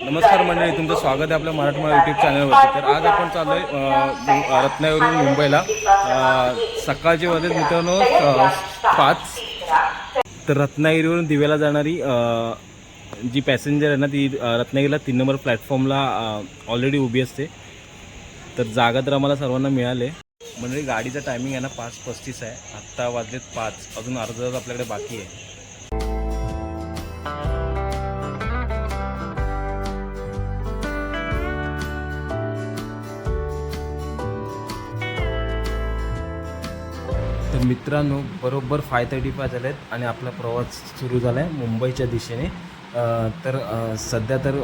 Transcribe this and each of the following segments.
नमस्कार मंडळी तुमचं स्वागत आहे आपल्या मराठमोळा यूट्यूब चॅनलवरती तर आज आपण चालू आहे रत्नागिरीवरून मुंबईला. सकाळचे वाजले मित्रांनो पाच. तर रत्नागिरीवरून दिव्याला जाणारी जी पॅसेंजर आहे ना ती रत्नागिरीला तीन नंबर प्लॅटफॉर्मला ऑलरेडी उभी असते. तर जागा तर आम्हाला सर्वांना मिळाले. मंडळी गाडीचा टायमिंग आहे ना पाच पस्तीस आहे. आत्ता वाजलेत पाच. अजून अर्धा तास आपल्याकडे बाकी आहे. तर मित्रांनो बरोबर फाय थर्टी फाय झाले आहेत आणि आपला प्रवास सुरू झाला आहे मुंबईच्या दिशेने. तर सध्या तर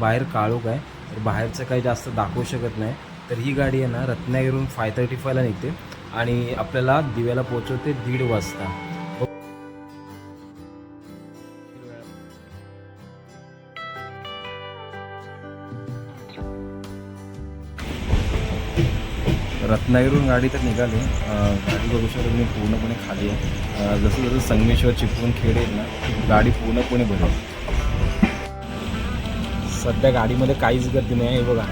बाहेर काळोख आहे. तर बाहेरचं काही जास्त दाखवू शकत नाही. तर ही गाडी आहे ना रत्नागिरीहून फाय थर्टी फायला निघते आणि आपल्याला दिव्याला पोचवते दीड वाजता. रत्नागिरीहून गाडी तर निघाली. गाडी बघू शकतो मी पूर्णपणे खाली आहे. जसं जसं संगमेश्वर चिपळूण खेड येईल ना गाडी पूर्णपणे भरेल सध्या गाडीमध्ये काहीच गर्दी नाही आहे. बघा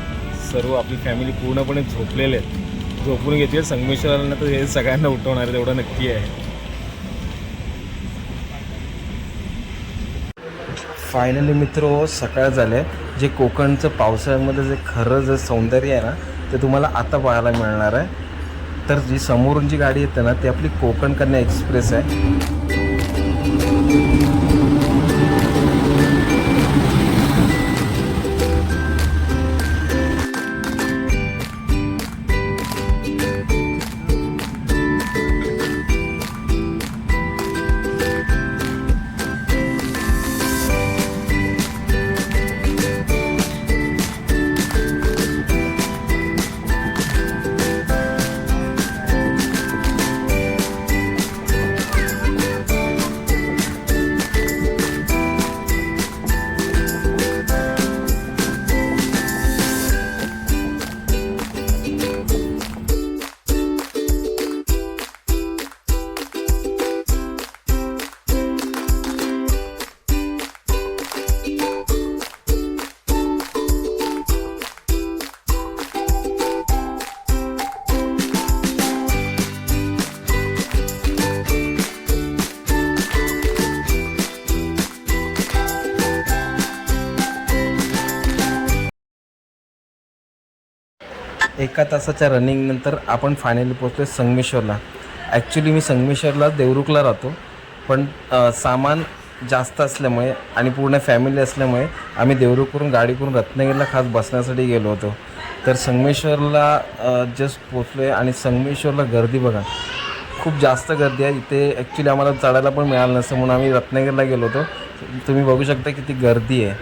सर्व आपली फॅमिली पूर्णपणे झोपलेले आहेत. झोपून घेतली. संगमेश्वरांना तर हे सगळ्यांना उठवणार आहे तेवढं नक्की आहे. फायनली मित्र हो, सकाळ झाले जे कोकणचं पावसाळ्यामध्ये जे खरं जे सौंदर्य आहे ना ते तुम्हाला आता पाहायला मिळणार आहे. तर जी समोरून जी गाडी येते ना ती आपली कोकण कन्या एक्सप्रेस आहे. एका तासाच्या रनिंग नंतर आपण फायनली पोहोचलो संगमेश्वरला. ॲक्च्युली मी संगमेश्वरला देवरुखला राहतो पण सामान जास्त असल्यामुळे आणि पूर्ण फॅमिली असल्यामुळे आम्ही देवरुखवरून गाडी करून रत्नागिरीला खास बसण्यासाठी गेलो होतो. तर संगमेश्वरला जस्ट पोचलो आहे आणि संगमेश्वरला गर्दी बघा. खूप जास्त गर्दी आहे. इथे ॲक्च्युली आम्हाला चढायला पण मिळालं नसतं म्हणून आम्ही रत्नागिरीला गेलो होतो. तुम्ही बघू शकता किती गर्दी आहे.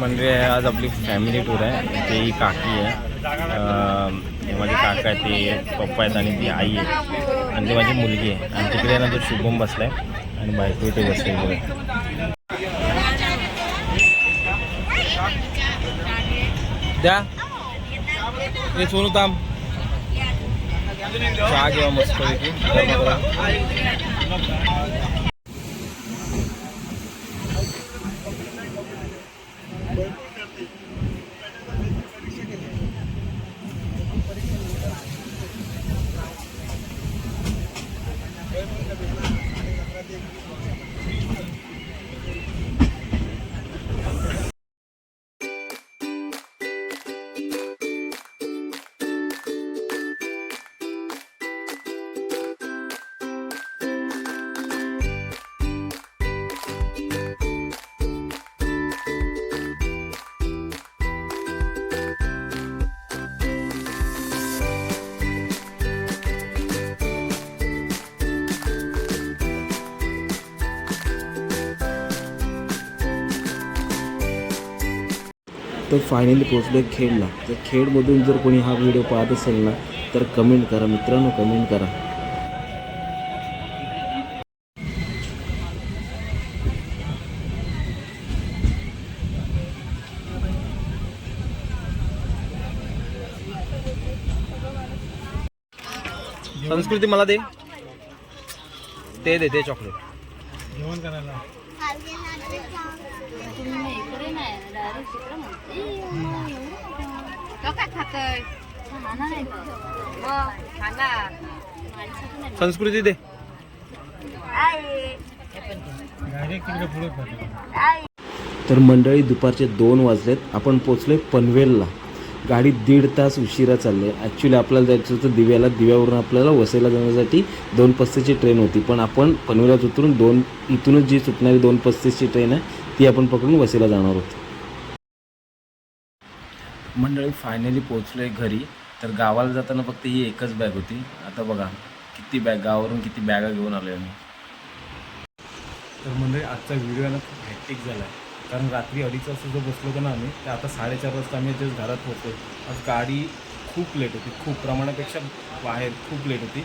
म्हणजे आज आपली फॅमिली टूर आहे. ते ही काकी आहे. माझी माझे काका आहे ते पप्पा आहेत आणि ती आई आहे. आणि ती माझी मुलगी आहे. आणि तिकडे ना तो शुभम बसलाय. आणि बायको ते बसले द्या. हे सोनू ताम चहा घेऊ मस्त دائما النبي عليه الصلاه والسلام तर फायनली पोचलो खेडला. तर खेडमधून जर कोणी हा व्हिडिओ पाहत असेल ना तर कमेंट करा. मित्रांनो कमेंट करा. संस्कृती मला दे. ते दे ते चॉकलेट जेवण करायला. संस्कृती दे. तर मंडळी दुपारचे दोन वाजलेत. आपण पोचलोय पनवेलला. गाडी दीड तास उशिरा चालले ॲक्च्युली आपल्याला जायचं होतं दिव्याला. दिव्यावरून आपल्याला वसईला जाण्यासाठी दोन पस्तीसची ट्रेन होती. पण आपण पनवेलात उतरून दोन इथूनच जी सुटणारी दोन पस्तीसची ट्रेन आहे ती आपण पकडून वसईला जाणार होतो. मंडळी फायनली पोचलोय घरी. तर गावाला जाताना फक्त ही एकच बॅग होती. आता बघा किती बॅग गावावरून किती बॅगा घेऊन आलो आहे आम्ही. तर मंडळी आजचा व्हिडिओ ना खूप हॅक्टिक झाला आहे कारण रात्री अडीच वाजता जो बसलो होतो ना आम्ही तर आता साडेचार वाजता आम्ही जस्ट घरात पोहोचलो आज गाडी खूप लेट होती. खूप प्रमाणापेक्षा बाहेर खूप लेट होती.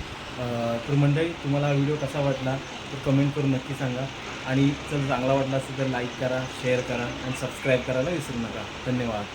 तर मंडळी तुम्हाला हा व्हिडिओ कसा वाटला? तर कमेंट करून नक्की सांगा. आणि जर चांगला वाटला असेल तर लाईक करा शेअर करा आणि सबस्क्राईब करायला विसरू नका. धन्यवाद.